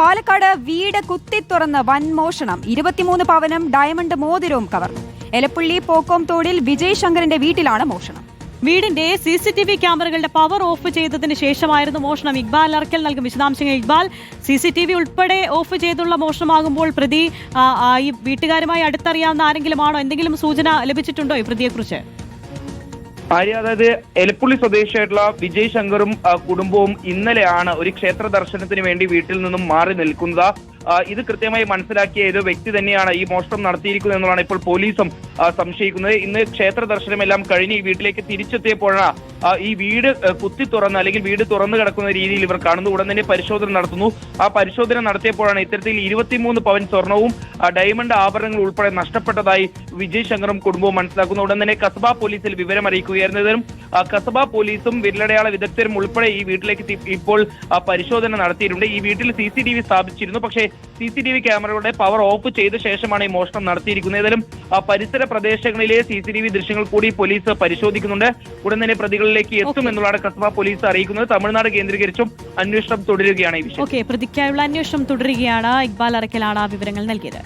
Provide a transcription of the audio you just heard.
പാലക്കാട് വീട് കുത്തി തുറന്ന് വൻ മോഷണം. ഇരുപത്തിമൂന്ന് പവനും ഡയമണ്ട് മോതിരവും കവർന്നു. എലപ്പുള്ളി പോക്കോം തോടിൽ വിജയ് ശങ്കറിന്റെ വീട്ടിലാണ് മോഷണം. വീടിന്റെ സി സി ടി വി ക്യാമറകളുടെ പവർ ഓഫ് ചെയ്തതിന് ശേഷമായിരുന്നു മോഷണം. ഇക്ബാൽ അറക്കൽ നൽകും. വിശദാംശങ്ങൾ Iqbal. C C T V ഉൾപ്പെടെ ഓഫ് ചെയ്തുള്ള മോഷണമാകുമ്പോൾ പ്രതി ഈ വീട്ടുകാരുമായി അടുത്തറിയാവുന്ന ആരെങ്കിലും ആണോ എന്തെങ്കിലും സൂചന ലഭിച്ചിട്ടുണ്ടോ ഈ പ്രതിയെക്കുറിച്ച്? ആര്യ അതായത് എലപ്പുള്ളി സ്വദേശിയായിട്ടുള്ള വിജയ് ശങ്കറും കുടുംബവും ഇന്നലെയാണ് ഒരു ക്ഷേത്ര ദർശനത്തിന് വേണ്ടി വീട്ടിൽ നിന്നും മാറി നിൽക്കുന്നത്. ഇത് കൃത്യമായി മനസ്സിലാക്കിയ ഏതോ വ്യക്തി തന്നെയാണ് ഈ മോഷണം നടത്തിയിരിക്കുന്നത് എന്നുള്ളതാണ് ഇപ്പോൾ പോലീസും സംശയിക്കുന്നത്. ഇന്ന് ക്ഷേത്ര ദർശനമെല്ലാം കഴിഞ്ഞ് ഈ വീട്ടിലേക്ക് തിരിച്ചെത്തിയപ്പോഴാണ് ഈ വീട് കുത്തി തുറന്ന് അല്ലെങ്കിൽ വീട് തുറന്നു കിടക്കുന്ന രീതിയിൽ ഇവർ കാണുന്നു ഉടൻ തന്നെ പരിശോധന നടത്തുന്നു. ആ പരിശോധന നടത്തിയപ്പോഴാണ് ഇത്തരത്തിൽ ഇരുപത്തിമൂന്ന് പവൻ സ്വർണവും ഡയമണ്ട് ആഭരണങ്ങൾ ഉൾപ്പെടെ നഷ്ടപ്പെട്ടതായി വിജയ് ശങ്കറും കുടുംബവും മനസ്സിലാക്കുന്നു. ഉടൻ തന്നെ കസബ പോലീസിൽ വിവരം അറിയിക്കുകയായിരുന്നു കസബ പോലീസും വിരലടയാള വിദഗ്ധരും ഉൾപ്പെടെ ഈ വീട്ടിലേക്ക് ഇപ്പോൾ പരിശോധന നടത്തിയിട്ടുണ്ട്. ഈ വീട്ടിൽ സി സി ടി വി സ്ഥാപിച്ചിരുന്നു. പക്ഷേ സി സി ടി വി ക്യാമറകളുടെ പവർ ഓഫ് ചെയ്ത ശേഷമാണ് ഈ മോഷണം നടത്തിയിരിക്കുന്നത്. ഏതായാലും പരിസര പ്രദേശങ്ങളിലെ സി സി ടി വി ദൃശ്യങ്ങൾ കൂടി പോലീസ് പരിശോധിക്കുന്നുണ്ട്. ഉടൻ തന്നെ പ്രതികളിലേക്ക് എത്തും എന്നുള്ളതാണ് കസബ പോലീസ് അറിയിക്കുന്നത്. തമിഴ്നാട് കേന്ദ്രീകരിച്ചും അന്വേഷണം തുടരുകയാണ് ഈ വിഷയം. ഓക്കെ പ്രതിക്കായുള്ള അന്വേഷണം തുടരുകയാണ്. ഇക്ബാൽ അറക്കലാണ് ആ വിവരങ്ങൾ നൽകിയത്.